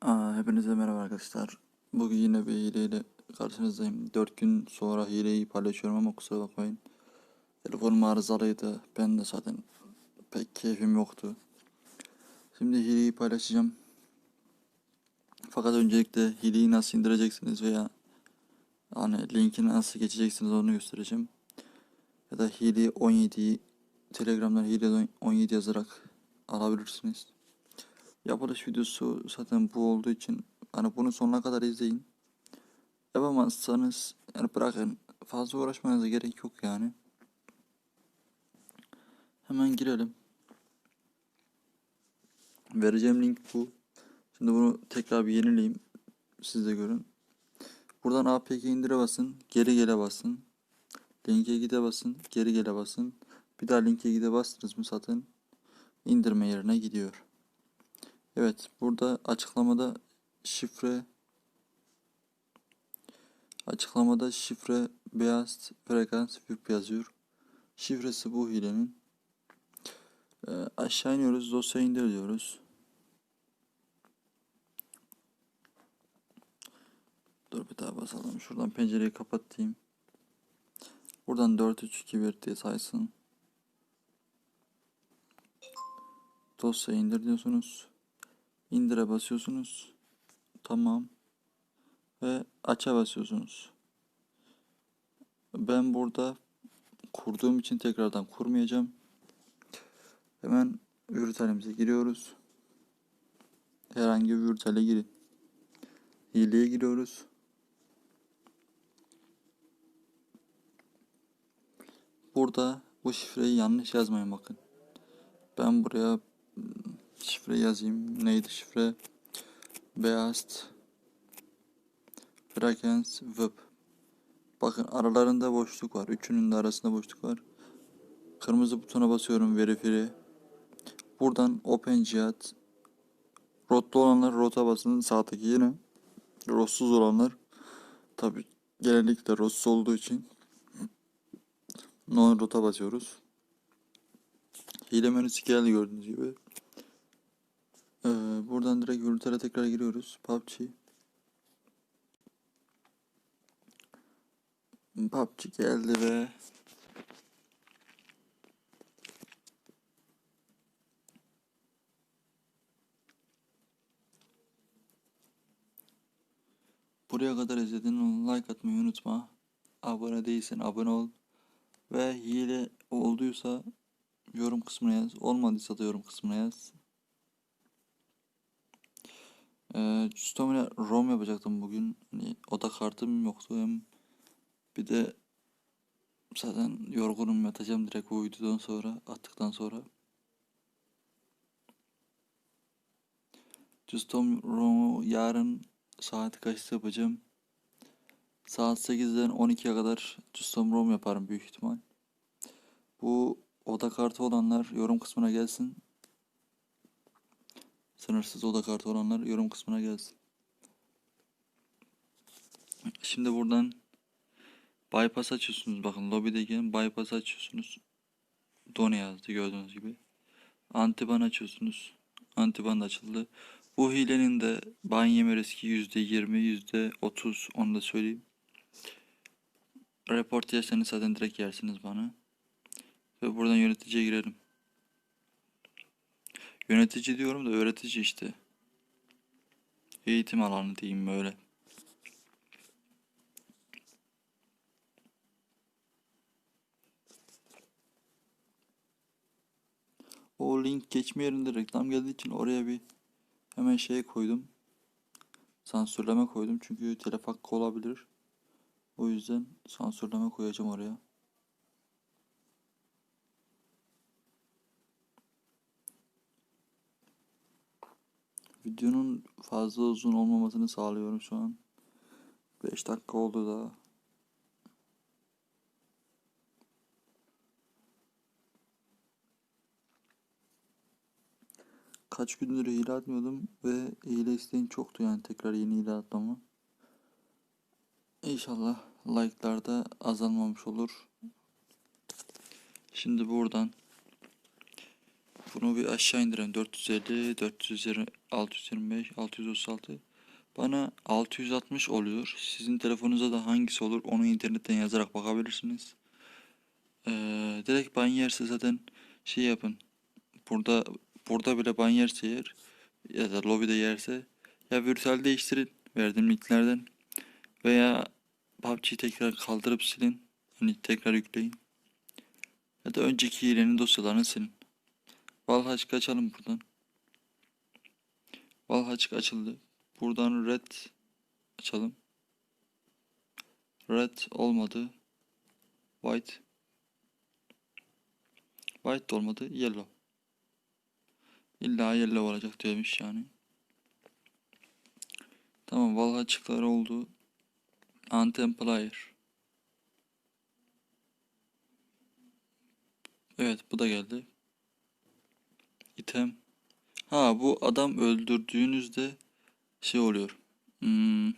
Aa, hepinize merhaba arkadaşlar. Bugün yine bir hileyle karşınızdayım. 4 gün sonra hileyi paylaşıyorum ama kusura bakmayın. Telefonum arızalıydı. Ben de zaten pek keyfim yoktu. Şimdi hileyi paylaşacağım. Fakat öncelikle hileyi nasıl indireceksiniz veya hani linkini nasıl geçeceksiniz onu göstereceğim. Ya da hile 17'yi Telegram'dan hile 17 yazarak alabilirsiniz. Yapılış videosu zaten bu olduğu için hani bunu sonuna kadar izleyin. Yapamazsanız yani bırakın fazla uğraşmanıza gerek yok yani. Hemen girelim. Vereceğim link bu. Şimdi bunu tekrar bir yenileyim. Siz de görün. Buradan APK indire basın. Geri gele basın. Linke gide basın. Geri gele basın. Bir daha linke gide bastınız mı zaten indirme yerine gidiyor. Evet, burada açıklamada şifre açıklamada şifre beyaz frekans VIP yazıyor. Şifresi bu hilenin. Ee, aşağı iniyoruz, dosya indir diyoruz. Dur bir daha basalım. Şuradan pencereyi kapatayım. Buradan 4 3 2 1 diye saysın. Dosya indir diyorsunuz. İndire basıyorsunuz. Tamam. Ve aça basıyorsunuz. Ben burada kurduğum için tekrardan kurmayacağım. Hemen vürtelimize giriyoruz. Herhangi bir vürtele girin. Hileye giriyoruz. Burada bu şifreyi yanlış yazmayın bakın. Ben buraya şifre yazayım. Neydi şifre? Beast Frekans Web. Bakın aralarında boşluk var. Üçünün de arasında boşluk var. Kırmızı butona basıyorum Verify. Buradan Open Cihat. Rotlu olanlar rota basın sağdaki yine. Rotsuz olanlar tabi genellikle rotsuz olduğu için non rota basıyoruz. Hile menüsü geldi gördüğünüz gibi. Ee, buradan direkt Ürter'e tekrar giriyoruz. PUBG. PUBG geldi ve Buraya kadar izledin like atmayı unutma. Abone değilsen abone ol. Ve hile olduysa yorum kısmına yaz. Olmadıysa da yorum kısmına yaz. Ee, ROM yapacaktım bugün. Hani oda kartım yoktu hem bir de zaten yorgunum yatacağım direkt bu videodan sonra attıktan sonra. Custom ROM'u yarın saat kaçta yapacağım? Saat 8'den 12'ye kadar custom ROM yaparım büyük ihtimal. Bu oda kartı olanlar yorum kısmına gelsin. Sınırsız oda kartı olanlar yorum kısmına gelsin. Şimdi buradan bypass açıyorsunuz. Bakın lobideyken bypass açıyorsunuz. Done yazdı gördüğünüz gibi. Antiban açıyorsunuz. Antiban da açıldı. Bu hilenin de ban yeme riski %20, %30 onu da söyleyeyim. Report yerseniz zaten direkt yersiniz bana. Ve buradan yöneticiye girelim. Yönetici diyorum da öğretici işte. Eğitim alanı diyeyim böyle. O link geçme yerinde reklam geldiği için oraya bir hemen şey koydum. Sansürleme koydum çünkü telef hakkı olabilir. O yüzden sansürleme koyacağım oraya. Videonun fazla uzun olmamasını sağlıyorum şu an. 5 dakika oldu daha. Kaç gündür hile atmıyordum ve hile isteğin çoktu yani tekrar yeni hile atmama. İnşallah like'larda azalmamış olur. Şimdi buradan Bunu bir aşağı indirelim. 450, 420, 625, 636. Bana 660 oluyor. Sizin telefonunuza da hangisi olur onu internetten yazarak bakabilirsiniz. Ee, direkt ban yerse zaten şey yapın. Burada burada bile ban yerse yer ya da lobide yerse ya virtual değiştirin verdiğim linklerden veya PUBG'yi tekrar kaldırıp silin. Hani tekrar yükleyin. Ya da önceki hilenin dosyalarını silin. Valhaç'ı açalım buradan. Valhaç'ı açıldı. Buradan red açalım. Red olmadı. White. White de olmadı. Yellow. İlla yellow olacak demiş yani. Tamam Valhaç'ıklar oldu. Anthem. Evet bu da geldi. İtem. Ha bu adam öldürdüğünüzde şey oluyor. Hmm,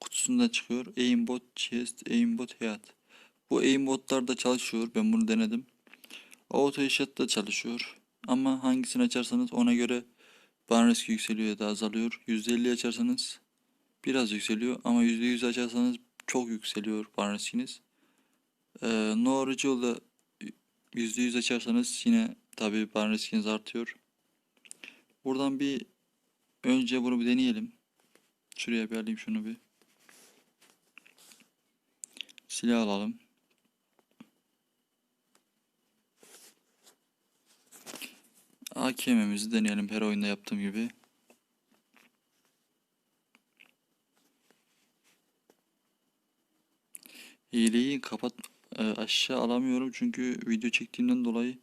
kutusunda çıkıyor. Aimbot chest, aimbot head. Bu aimbotlar da çalışıyor. Ben bunu denedim. Auto headshot da çalışıyor. Ama hangisini açarsanız ona göre ban riski yükseliyor ya da azalıyor. %50 açarsanız biraz yükseliyor ama %100 açarsanız çok yükseliyor ban riskiniz. Ee, no original'da %100 açarsanız yine tabii ban riskiniz artıyor. Buradan bir önce bunu bir deneyelim. Şuraya bir alayım şunu bir. Silah alalım. AKM'mizi deneyelim her oyunda yaptığım gibi. Hileyi kapat e, aşağı alamıyorum çünkü video çektiğimden dolayı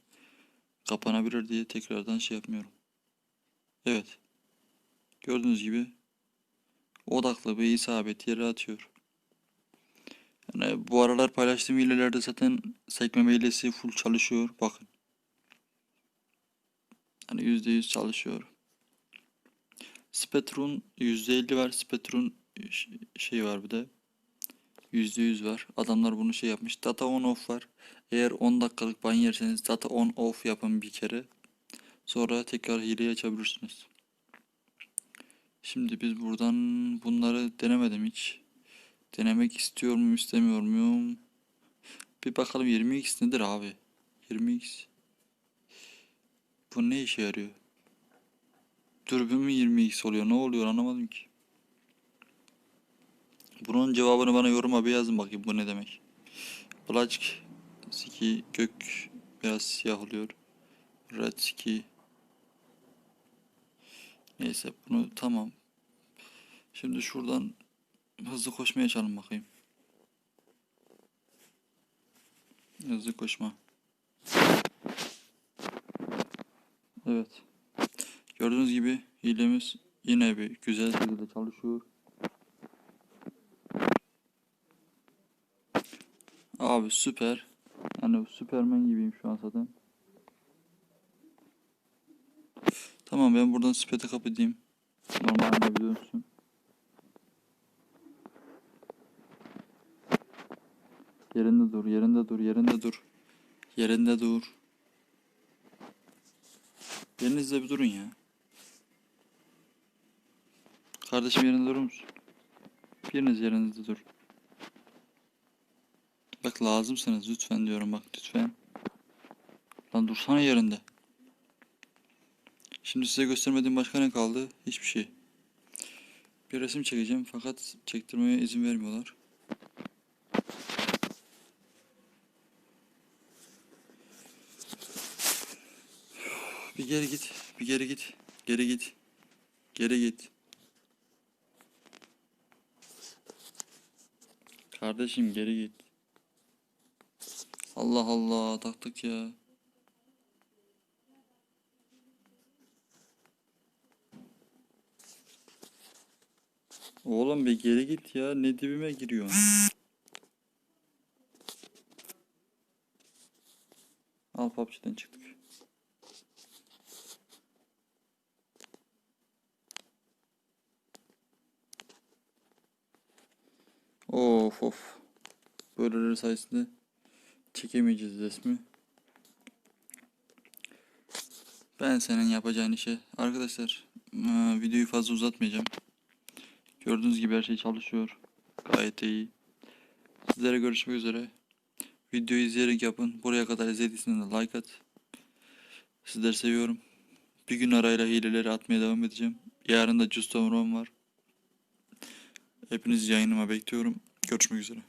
kapanabilir diye tekrardan şey yapmıyorum. Evet. Gördüğünüz gibi odaklı bir isabet yere atıyor. Yani bu aralar paylaştığım hilelerde zaten sekme hilesi full çalışıyor. Bakın. Hani %100 çalışıyor. Spectrum %50 var. Spectrum şey var bir de. %100 var. Adamlar bunu şey yapmış. Data on off var. Eğer 10 dakikalık ban yerseniz data on off yapın bir kere. Sonra tekrar hileyi açabilirsiniz. Şimdi biz buradan bunları denemedim hiç. Denemek istiyor muyum istemiyor muyum? Bir bakalım 20x nedir abi? 20x. Bu ne işe yarıyor? Dürbün mü 20x oluyor? Ne oluyor anlamadım ki. Bunun cevabını bana yoruma bir yazın bakayım bu ne demek. Black Siki gök biraz siyah oluyor. Red Neyse bunu tamam. Şimdi şuradan hızlı koşmaya çalın bakayım. Hızlı koşma. Evet. Gördüğünüz gibi hilemiz yine bir güzel şekilde çalışıyor. Abi süper. Yani Süpermen gibiyim şu an zaten. Tamam ben buradan spete kapatayım. Normalde dönsün. Yerinde dur, yerinde dur, yerinde dur. Yerinde dur. Yerinizde bir durun ya. Kardeşim yerinde durur musun? Biriniz yerinizde dur. Lazımsınız lütfen diyorum bak lütfen. Lan dursana yerinde. Şimdi size göstermediğim başka ne kaldı? Hiçbir şey. Bir resim çekeceğim fakat çektirmeye izin vermiyorlar. Bir geri git, bir geri git, geri git, geri git. Kardeşim geri git. Allah Allah taktık ya. Oğlum bir geri git ya. Ne dibime giriyorsun? Al PUBG'den çıktık. Of of. Böyleleri sayesinde çekemeyeceğiz resmi. Ben senin yapacağın işe. Arkadaşlar eee, videoyu fazla uzatmayacağım. Gördüğünüz gibi her şey çalışıyor. Gayet iyi. Sizlere görüşmek üzere. Videoyu izleyerek yapın. Buraya kadar izlediyseniz like at. Sizleri seviyorum. Bir gün arayla hileleri atmaya devam edeceğim. Yarın da Custom Rom var. Hepinizi yayınıma bekliyorum. Görüşmek üzere.